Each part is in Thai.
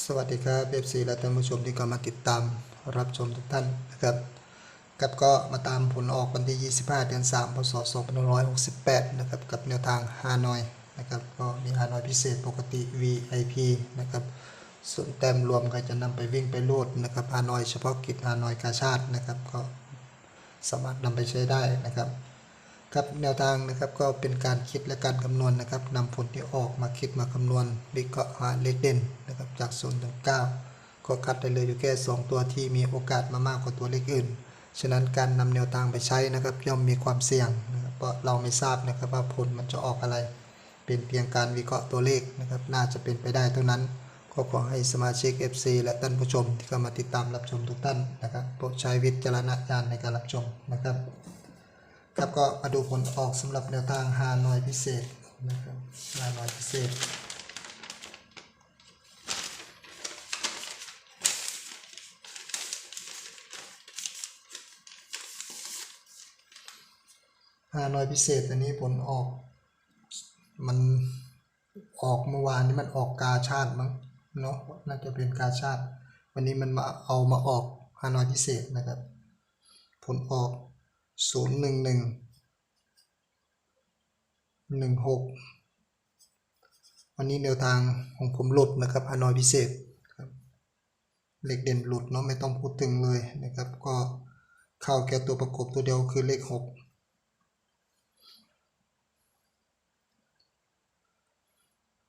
สวัสดีครับเอฟซีและท่านผู้ชมที่เข้ามาติดตามรับชมทุกท่านนะครับกับก็มาตามผลออกวันที่ 25 เดือน 3 พศ 2568 นะครับ กับแนวทางฮานอยนะครับ ก็มีฮานอยพิเศษปกติ VIP นะครับ ส่วนแต้มรวมก็จะนำไปวิ่งไปรูดนะครับฮานอยเฉพาะกิจฮานอยกาชาตินะครับ ก็สามารถนำไปใช้ได้นะครับ ครับแนวทางนะครับก็เป็นการคิดและการคำนวณนะครับนำผลที่ออกมาคิดมาคำนวณวิเคราะห์หาเลขเด่นนะครับจาก0ถึง9ก็คัดได้เลยอยู่แค่ 2 ตัวที่มีโอกาสมามากกว่าตัวเลขอื่น ฉะนั้นการนำแนวทางไปใช้นะครับย่อมมีความเสี่ยงนะครับเพราะเราไม่ทราบนะครับว่าผลมันจะออกอะไร เป็นเพียงการวิเคราะห์ตัวเลขนะครับ น่าจะเป็นไปได้เท่านั้น ก็ขอให้สมาชิก FC และท่านผู้ชมที่เข้ามาติดตามรับชมทุกท่านนะครับโปรดใช้วิจารณญาณในการรับชมนะครับ ครับก็มาดูผลออกสำหรับแนวทางฮานอยพิเศษนะครับฮานอยพิเศษฮานอยพิเศษอันนี้ผลออกมันออกเมื่อวานนี้มันออกกาชาติมั้งเนาะน่าจะเป็นกาชาติ วันนี้มันมาเอามาออกฮานอยพิเศษนะครับ ผลออก ศูนย์หนึ่งหนึ่งหนึ่งหกวันนี้แนวทางของผมหลุดนะครับฮานอยพิเศษครับเลขเด่นหลุดเนาะไม่ต้องพูดถึงเลยนะครับ ก็เข้าแค่ตัวประกบตัวเดียวคือเลขหก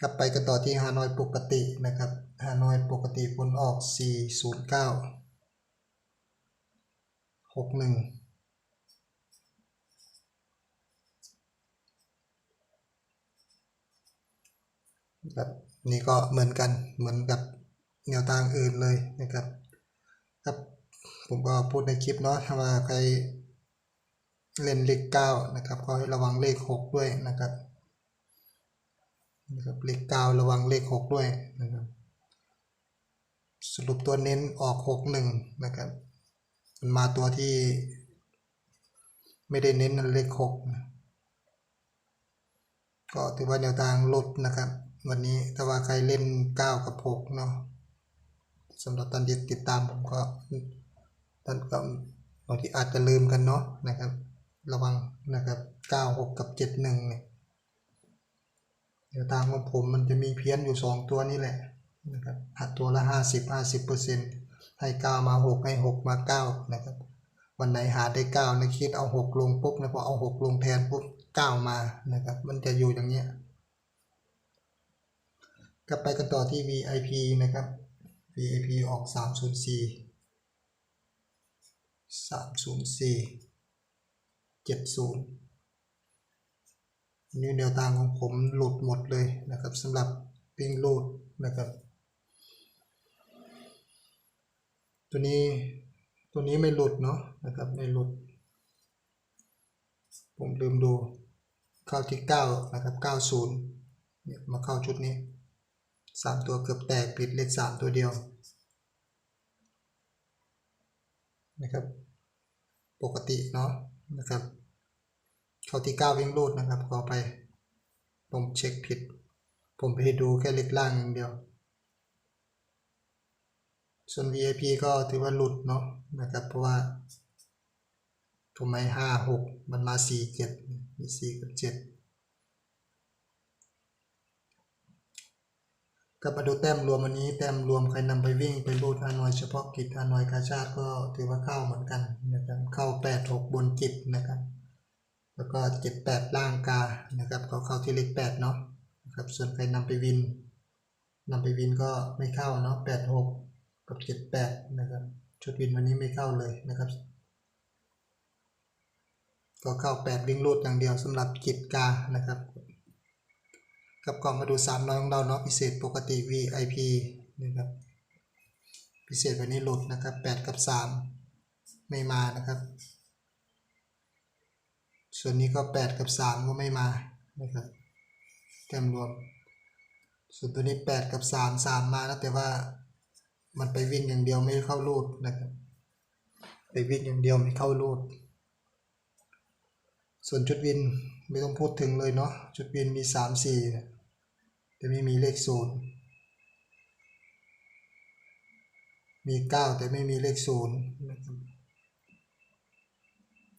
กลับไปกันต่อที่ฮานอยปกตินะครับฮานอยปกติผลออก 409 61 แบบนี้ก็เหมือนกันเหมือนกับแนวทางอื่นเลยนะครับ ครับผมก็พูดในคลิปเนาะถ้าว่าใครเล่นเลขเก้านะครับก็ระวังเลขหกด้วยนะครับนะครับเลขเก้าระวังเลขหกด้วยนะครับ สรุปตัวเน้นออกหกหนึ่งนะครับมันมาตัวที่ไม่ได้เน้นเลขหกก็ถือว่าแนวทางลดนะครับ วันนี้ถ้าว่าใครเล่น 9 กับ 6 เนาะสำหรับตอนที่ติดตามผมก็ท่านก็บางทีอาจจะลืมกันเนาะนะครับ ระวังนะครับ 9 6 กับ 7 1เนี่ยแนวทางของผมมันจะมีเพี้ยนอยู่ 2 ตัวนี่แหละนะครับหัดตัวละ 50 50เปอร์เซ็นต์ให้9มา 6 ให้ 6 มา 9 นะครับ วันไหนหาได้เก้านะคิดเอาหกลงปุ๊บนะพอเอาหกลงแทนปุ๊บเก้ามานะครับ มันจะอยู่อย่างเนี้ย กลับไปกันต่อที่ VIP นะครับ VIP ออก 304 304 70นี่แนวทางของผมหลุดหมดเลยนะครับสำหรับปิ้งรูดนะครับ ตัวนี้ตัวนี้ไม่หลุดเนาะนะครับไม่หลุด ผมลืมดูเข้าที่ 9 นะครับ 90เนี่ยมาเข้าชุดนี้ 3ตัวเกือบแตกผิดเลข3ตัวเดียวนะครับ ปกติเนาะนะครับ เข้าที่9วิ่งรูดนะครับขอไป ผมเช็คผิด ผมไปดูแค่เลขล่างอย่างเดียว ส่วน VIP ก็ถือว่าหลุดเนาะนะครับ เพราะว่าถูกไมห้าหกมันมาสี่เจ็ดมีสี่กับเจ็ด ก็มาดูแต้มรวมวันนี้แต้มรวมใครนำไปวิ่งไปรูดฮานอยเฉพาะกิจฮานอยกาชาติก็ถือว่าเข้าเหมือนกันนะครับเข้าแปดหกบนกิจนะครับ แล้วก็เจ็ดแปดล่างกานะครับก็เข้าที่เลขแปดเนาะนะครับส่วนใครนำไปวินนำไปวินก็ไม่เข้าเนาะแปดหกกับเจ็ดแปดนะครับชุดวินวันนี้ไม่เข้าเลยนะครับก็เข้าแปดวิ่งรูดอย่างเดียวสำหรับกิจกานะครับ กับกล่องมาดูสามน้อยของเราเนาะพิเศษปกติ VIP นะครับพิเศษวันนี้หลุดนะครับแปดกับสามไม่มานะครับ ส่วนนี้ก็แปดกับสามก็ไม่มานะครับแต้มรวม ส่วนตัวนี้แปดกับสามสามมาแล้วแต่ว่ามันไปวิ่งอย่างเดียวไม่เข้ารูดนะครับไปวิ่งอย่างเดียวไม่เข้ารูด ส่วนชุดวินไม่ต้องพูดถึงเลยเนาะชุดวินมีสามสี่ แต่ไม่มีเลขศูนย์มีเก้าแต่ไม่มีเลขศูนย์นะครับ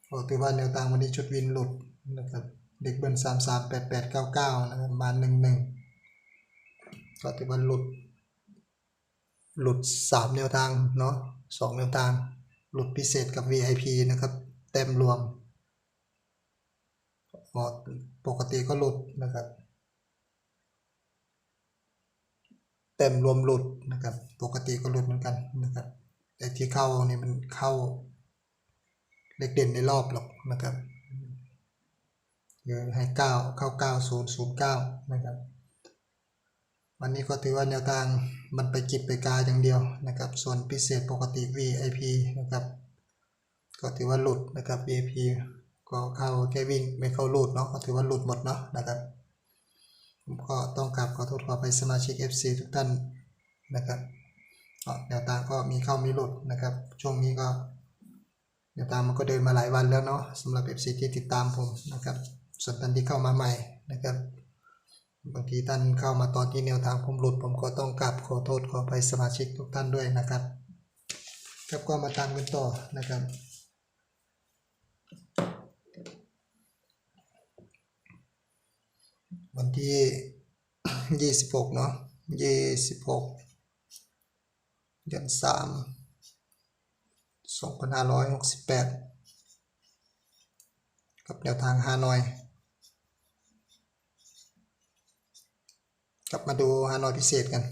ก็ถือว่าแนวทางวันนี้ชุดวินหลุดนะครับเด็กเบิ้ลสามสามแปดแปดเก้าเก้านะครับมาหนึ่งหนึ่งก็ถือว่าหลุด หลุดสามแนวทางเนาะสองแนวทาง หลุดพิเศษกับ VIP นะครับ เต็มรวมปกติก็หลุดนะครับ เต็มรวมหลุดนะครับ ปกติก็หลุดเหมือนกันนะครับแต่ที่เข้านี่มันเข้า เลขเด่นในรอบหรอกนะครับคือให้เก้าเข้าเก้าศูนย์ศูนย์เก้านะครับ วันนี้ก็ถือว่าแนวทางมันไปจิบไปกาอย่างเดียวนะครับ ส่วนพิเศษปกติ VIP นะครับ ก็ถือว่าหลุดนะครับ VIP ก็เข้าแค่วิ่งไม่เข้าหลุดเนาะก็ถือว่าหลุดหมดเนาะนะครับ ผมก็ต้องกราบขอโทษขอไปสมาชิก FC ทุกท่านนะครับก็แนวทางก็มีเข้ามีหลุดนะครับ ช่วงนี้ก็แนวทางมันก็เดินมาหลายวันแล้วเนาะสำหรับ FC ที่ติดตามผมนะครับ ส่วนท่านที่เข้ามาใหม่นะครับ บางทีท่านเข้ามาตอนที่แนวทางผมหลุด ผมก็ต้องกราบขอโทษขอไปสมาชิกทุกท่านด้วยนะครับครับก็มาตามกันต่อนะครับ วันที่ยี่สิบหกเนาะยี่สิบหกเดือนสามสองพันห้าร้อยหกสิบแปดกับแนวทางฮานอย กลับมาดูฮานอยพิเศษกัน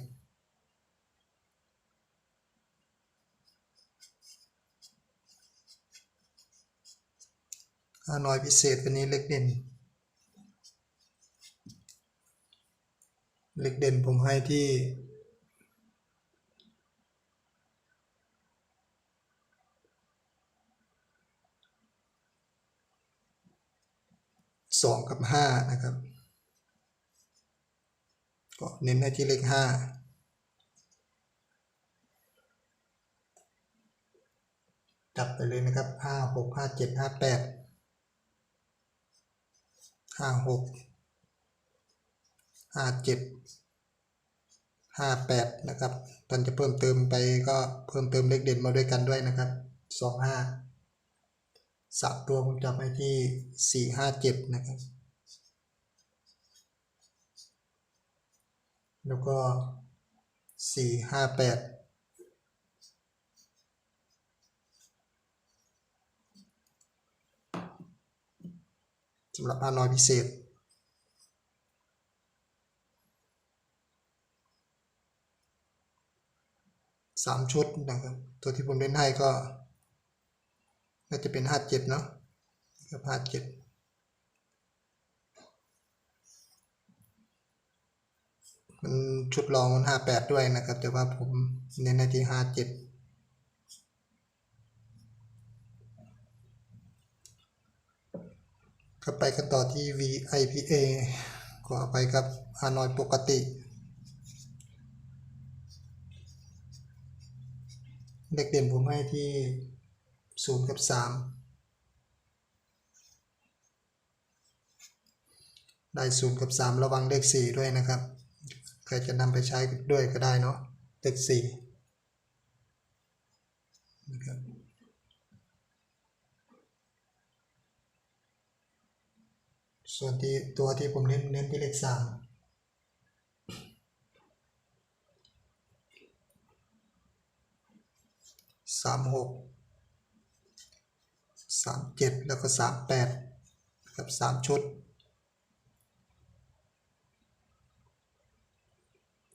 ฮานอยพิเศษวันนี้เล็กเด่น เล็กเด่นผมให้ที่ สองกับห้านะครับ ก็เน้นให้ที่เลขห้าจับไปเลยนะครับห้าหกห้าเจ็ดห้าแปดห้าหก ห้าเจ็ดห้าแปดนะครับ ท่านจะเพิ่มเติมไปก็เพิ่มเติมเลขเด่นมาด้วยกันด้วยนะครับสองห้าสามตัวผมจับไปที่สี่ห้าเจ็ดนะครับ แล้วก็สี่ห้าแปดสำหรับอานอยพิเศษ สามชุดนะครับ ตัวที่ผมเล่นให้ก็ น่าจะเป็นห้าเจ็ดเนาะกับห้าเจ็ดมันชุดรองมันห้าแปดด้วยนะครับ แต่ว่าผมเน้นในที่ห้าเจ็ดก็ไปกันต่อที่ VIPA ก็ไปกับฮานอยปกติ เด็กเด่นผมให้ที่ศูนย์กับสามได้ศูนย์กับสามระวังเลขสี่ด้วยนะครับใครจะนำไปใช้ด้วยก็ได้เนาะเลขสี่นะครับส่วนที่ตัวที่ผมเน้นเน้นที่เลขสาม สามหกสามเจ็ดแล้วก็สามแปดครับสามชุด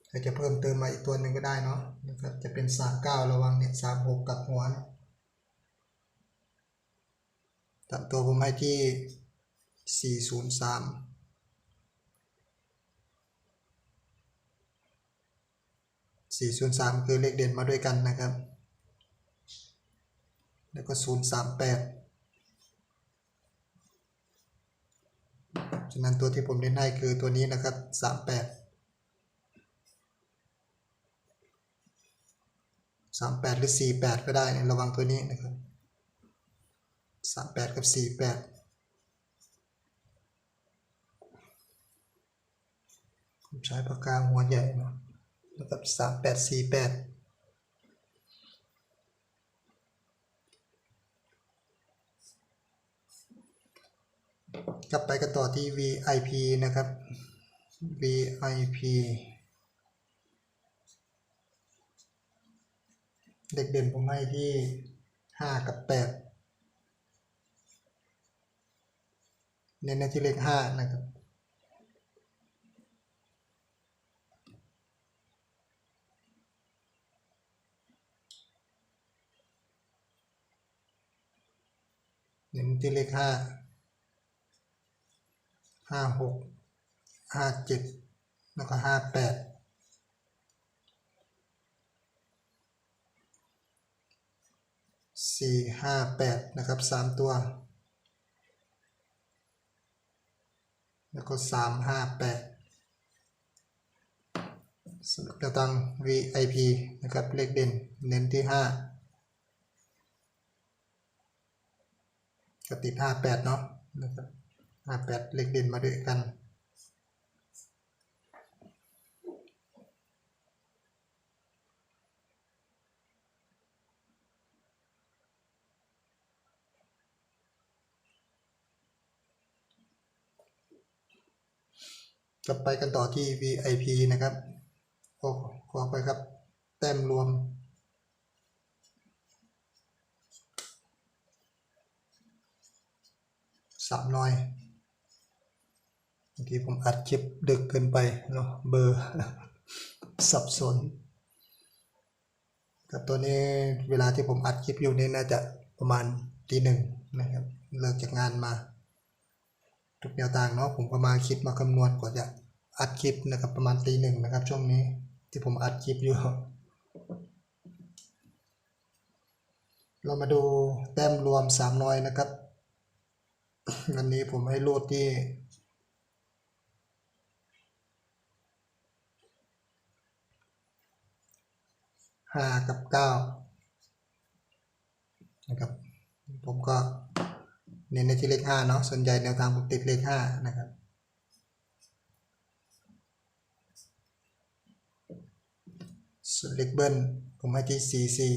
อาจจะเพิ่มเติมมาอีกตัวหนึ่งก็ได้เนาะนะครับจะเป็น39ระวังเนี่ย36กับหัวนะตัดตัวผมให้ที่ 403 403 คือเลขเด่นมาด้วยกันนะครับ แล้วก็038ฉะนั้นตัวที่ผมเล่นให้คือตัวนี้นะครับ38สามแปดหรือสี่แปดก็ได้นะระวังตัวนี้นะครับสามแปดกับสี่แปดผมใช้ปากกาหัวใหญ่เนาะแล้วกับสามแปดสี่แปด กลับไปกันต่อที่ VIP นะครับ VIP เด็กเด่นผมให้ที่ 5 กับ 8 เน้นในที่เลข 5 นะครับเน้นที่เลข5 ห้าหกห้าเจ็ดแล้วก็ห้าแปดสี่ห้าแปดนะครับสามตัว แล้วก็สามห้าแปดสำหรับแนวตัง VIP นะครับ เลขเด่น เน้นที่ห้ากติดห้าแปดเนาะนะครับ แปดเลขเด่นมาด้วยกันกลับไปกันต่อที่ VIP นะครับโอ้ขอไปครับ แต้มรวมสามน้อย บางทีผมอัดคลิปดึกเกินไปเนาะเบอร์สับสนกับตัวนี้เวลาที่ผมอัดคลิปอยู่นี่น่าจะประมาณตีหนึ่งนะครับเลิกจากงานมา ทุกแนวทางเนาะผมก็มาคิดมาคำนวณกว่าจะอัดคลิปนะครับประมาณตีหนึ่งนะครับ ช่วงนี้ที่ผมอัดคลิปอยู่ เรามาดูแต้มรวมสามน้อยนะครับวันนี้ผมให้รูดที่ ห้ากับเก้านะครับผมก็เน้นในที่เลขห้าเนาะส่วนใหญ่แนวทางผมติดเลขห้านะครับส่วนเลขเบิ้ลผมให้ที่สี่สี่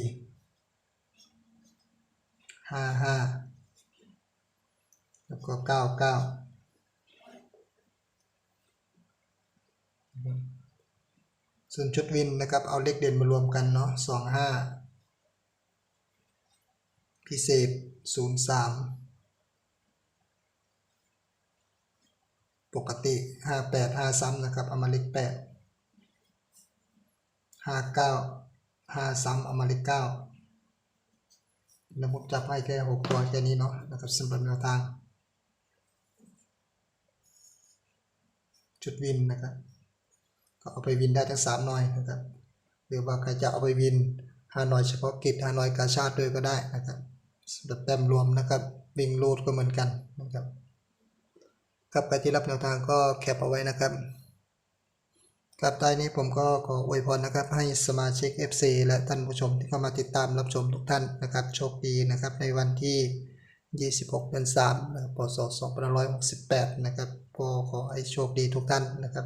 ห้าห้าแล้วก็เก้าเก้า ส่วนชุดวินนะครับ เอาเลขเด่นมารวมกันเนาะสองห้าพิเศษศูนย์สามปกติห้าแปดห้าซ้ำนะครับ เอามาเลขแปดห้าเก้าห้าซ้ำเอามาเลขเก้าแล้วผมจับให้แค่หกตัวแค่นี้เนาะนะครับสำหรับแนวทาง จุดวินนะครับ เอาไปวินได้ทั้งสามหน่อยนะครับ หรือว่าใครจะเอาไปวินห้าหน่อยเฉพาะกิจห้าหน่อยกาชาติด้วยก็ได้นะครับสำหรับแต้มรวมนะครับวิ่งโลดก็เหมือนกันนะครับครับใครที่รับแนวทางก็แคปเอาไว้นะครับครับใต้นี้ผมก็ขออวยพรนะครับ ให้สมาชิก FC และท่านผู้ชมที่เข้ามาติดตามรับชมทุกท่านนะครับโชคดีนะครับในวันที่ 26เดือน3นะครับพศ2568 นะครับก็ขอให้โชคดีทุกท่านนะครับ